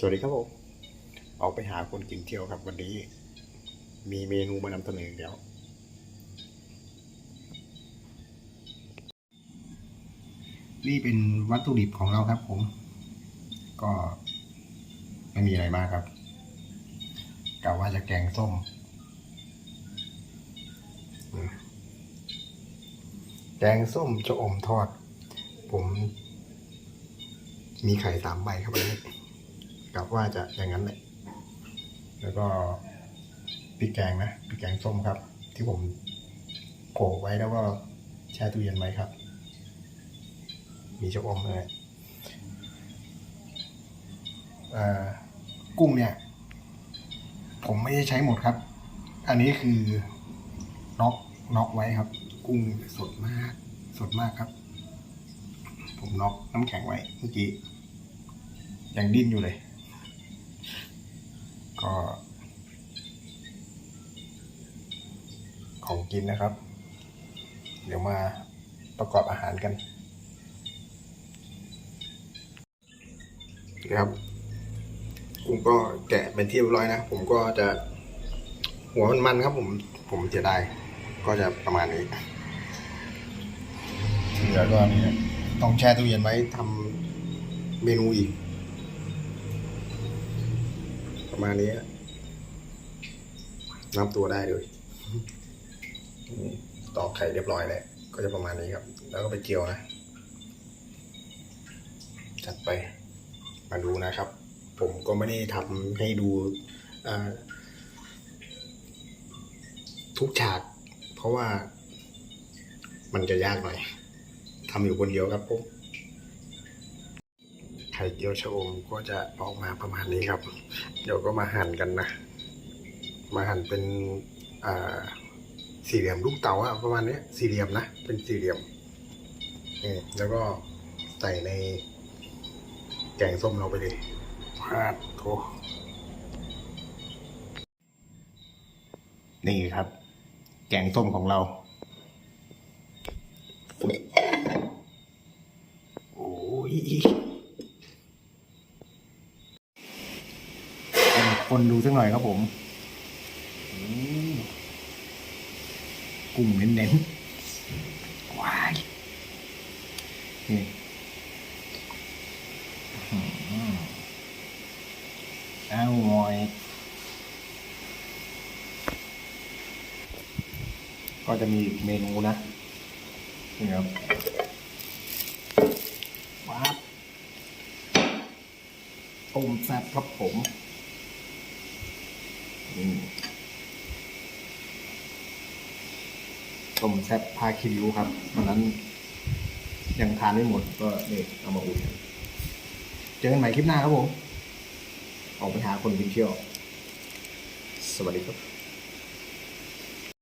สวัสดีครับผมออกไปหาคนกินเที่ยวครับวันนี้ มีเมนูมานำเสนออีกแล้วนี่เป็นวัตถุดิบของเราครับผม ก็ไม่มีอะไรมากครับกะว่าจะแกงส้ม แกงส้มชะอมทอด ผม มีไข่สามใบครับวันนี้ กะว่าจะอย่างนั้นแหละแล้วก็พริกแกงนะพริกแกงส้มครับ ที่ผมโขลกไว้แล้วก็แช่ตู้เย็นไว้ครับ มีชะอมเลยอ่ากุ้งเนี่ย ผมไม่ได้ใช้หมดครับ อันนี้คือน็อกน็อกไว้ครับ กุ้งสดมาก สดมากครับ ผมน็อกน้ำแข็งไว้เมื่อกี้ยังดิ้นอยู่เลย ก็ ของกินนะครับ เดี๋ยวมาประกอบอาหารกันนะครับผมก็แกะเป็นที่เรียบร้อยนะ ผมก็จะหัวมันมันๆครับ ผมผมจะได้ก็จะประมาณนี้ที่เหลือก็นี่นะต้องแช่ตู้เย็นไว้ทำเมนูอีก ประมาณนี้นับตัวได้เลยตอกไข่เรียบร้อยแล้ว ก็จะประมาณนี้ครับ แล้วก็ไปเจียวนะ จัดไป มาดูนะครับ ผมก็ไม่ได้ทำให้ดูทุกฉาก เพราะว่ามันจะยากหน่อยทำอยู่คนเดียวครับผม ข่เจียวชะอมก็จะออกมาประมาณนี้ครับ เดี๋ยวก็มาหั่นกันนะ มาหั่นเป็นสี่เหลี่ยมลูกเต๋าอะประมาณนี้สี่เหลี่ยมนะ เป็นสี่เหลี่ยมแล้วก็ใส่ในแกงส้มเราไปเลยพาดโถนี่ครับ แกงส้มของเรา โอ้ย คนดูสักหน่อยครับผมกุ้งเน้นๆว้ายนี่อื้อหือยก็จะมีอีกเมนูนะ นี่ครับว้าบต้มแซ่บครับผม ต้มแซ่บพาคิริวครับวันนั้น ยังทานไม่หมดก็นี่เอามาอุ่นเจอกันใหม่คลิปหน้าครับผม ออกไปหาคนกินเที่ยว สวัสดีครับ